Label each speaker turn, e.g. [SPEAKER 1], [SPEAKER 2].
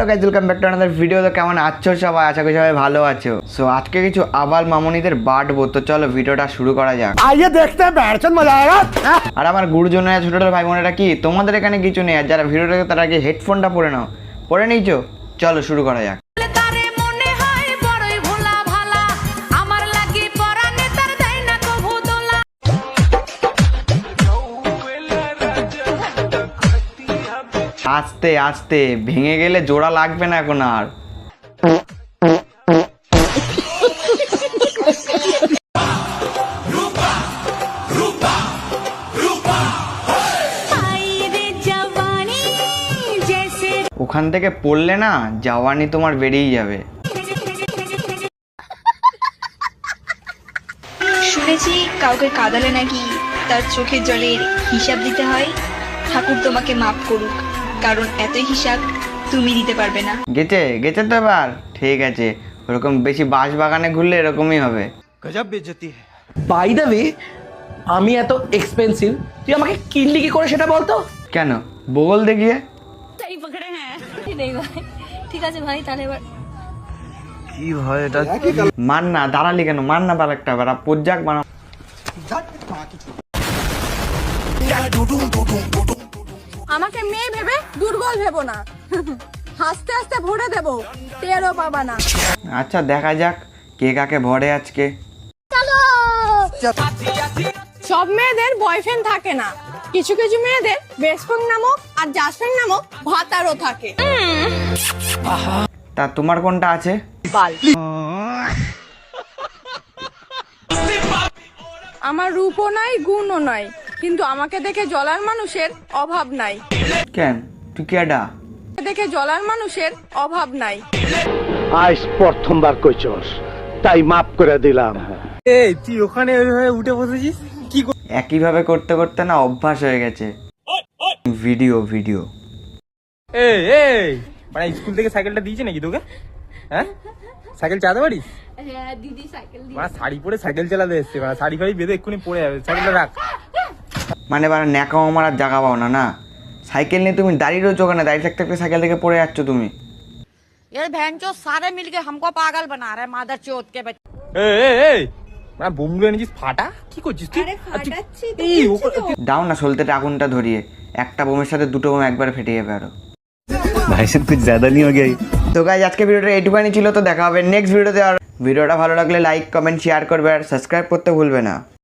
[SPEAKER 1] Hello guys welcome back to another video তো কেমন আছো সবাই? আশা করি সবাই ভালো আছো। সো আজকে কিছু আবাল মামনিদের বাটবো। তো চলো ভিডিওটা শুরু করা যাক।
[SPEAKER 2] আইয়ে দেখতে ব্যাটসন মজা আয়েগা হ্যাঁ?
[SPEAKER 1] আর আমার গুরুজনের ছোট ছোট ভাই বোনেরা কি? তোমাদের এখানে কিছু নেই। আর যারা ভিডিও দেখো তারা আগে হেডফোনটা পরে নাও। পরে নিয়েছো? চলো শুরু করা যাক। আস্তে আস্তে, ভেঙে গেলে জোড়া লাগবে না এখন আর। ওখান থেকে পড়লে না জাওয়ানি তোমার বেরিয়ে যাবে।
[SPEAKER 3] শুনেছি কাউকে কাঁদালে নাকি তার চোখের জলের হিসাব দিতে হয়। ঠাকুর তোমাকে মাফ করুক। কারণ এতই হিসাব তুমি দিতে পারবে না।
[SPEAKER 1] গেছে গেছে তো এবার। ঠিক আছে। ওরকম বেশি বাঁশ বাগানে ঘুরলে এরকমই হবে।
[SPEAKER 2] গজব বেজতি বাই দ্য ওয়ে আমি এত এক্সপেন্সিভ তুই আমাকে কিনলি কি করে সেটা বলতো
[SPEAKER 1] কেন? বগল দেখিয়ে?
[SPEAKER 3] নেই ভাই। ঠিক আছে ভাই তাহলে এবার কি হয় এটা?
[SPEAKER 1] মান না দাঁড়ালি কেন? মান না বাল একটা বেড়া পোজ্জাক বানা
[SPEAKER 4] আমাকে মেয়ে ভেবে দুর্বল ভেবো না। হাসতে হাসতে ভরে দেবো টেরও পাবা না।
[SPEAKER 1] আচ্ছা দেখা যাক কে কাকে ভরে আজকে।
[SPEAKER 4] সব মেয়েদের বয়ফ্রেন্ড থাকে না। কিছু কিছু মেয়েদের বেস্ট ফ্রেন্ড নামক আর জাস্টফ্রেন্ড নামক ভাতারও থাকে।
[SPEAKER 1] তা তোমার কোনটা আছে?
[SPEAKER 4] আমার রূপও নাই গুণও নাই। কিন্তু আমাকে দেখে জলার মানুষের অভাব নাই।
[SPEAKER 1] কেন? তুই কেডা
[SPEAKER 4] দেখে জলার মানুষের অভাব নাই।
[SPEAKER 5] আজ প্রথমবার কইছস তাই মাফ করে দিলাম।
[SPEAKER 2] এই তুই ওখানে ওইভাবে উঠে বসেছিস? কি
[SPEAKER 1] একইভাবে করতে করতে না অভ্যাস হয়ে গেছে। Video video.
[SPEAKER 2] এই এই! মানে স্কুল থেকে সাইকেলটা দিয়েছে নাকি তোকে? হ্যাঁ? সাইকেল চালাতে পারিস? হ্যাঁ দিদি সাইকেল মানে শাড়ি পরে সাইকেল চালাতে এসছে মানে শাড়ি ফাড়ি বেঁধে এক্ষুনি পড়ে যাবে। সাইকেলটা রাখ।
[SPEAKER 1] মানে এবার ন্যাকাও আমার আর জায়গা পাও না না সাইকেল নিয়ে তুমি দাঁড়িয়ে রয়েছো ওখানে দাঁড়িয়ে থাকতে থাকতে সাইকেল থেকে পড়ে যাচ্ছ তুমি
[SPEAKER 6] ये बहन चो सारे मिलके हमको पागल बना रहे हैं मादर चौथ के बच्चे
[SPEAKER 2] এই এই এই মানে বোমগুলো এনেছিস ফাটা কি করছিস তুই আর তুই- এই, ওখানে- তুই-
[SPEAKER 1] দাও না সলতেটা আগুনটা ধরিয়ে একটা বোমের সাথে দুটো বোম একবার ফেটে যাবে আরো
[SPEAKER 7] भाई साहब कुछ ज्यादा नहीं हो गया ये?
[SPEAKER 1] তো গাইজ আজকে ভিডিওটা এইটুখানি ছিল তো দেখা হবে নেক্সট ভিডিওতে আর ভিডিওটা ভালো লাগলে লাইক কমেন্ট শেয়ার করবে আর সাবস্ক্রাইব করতে ভুলবে না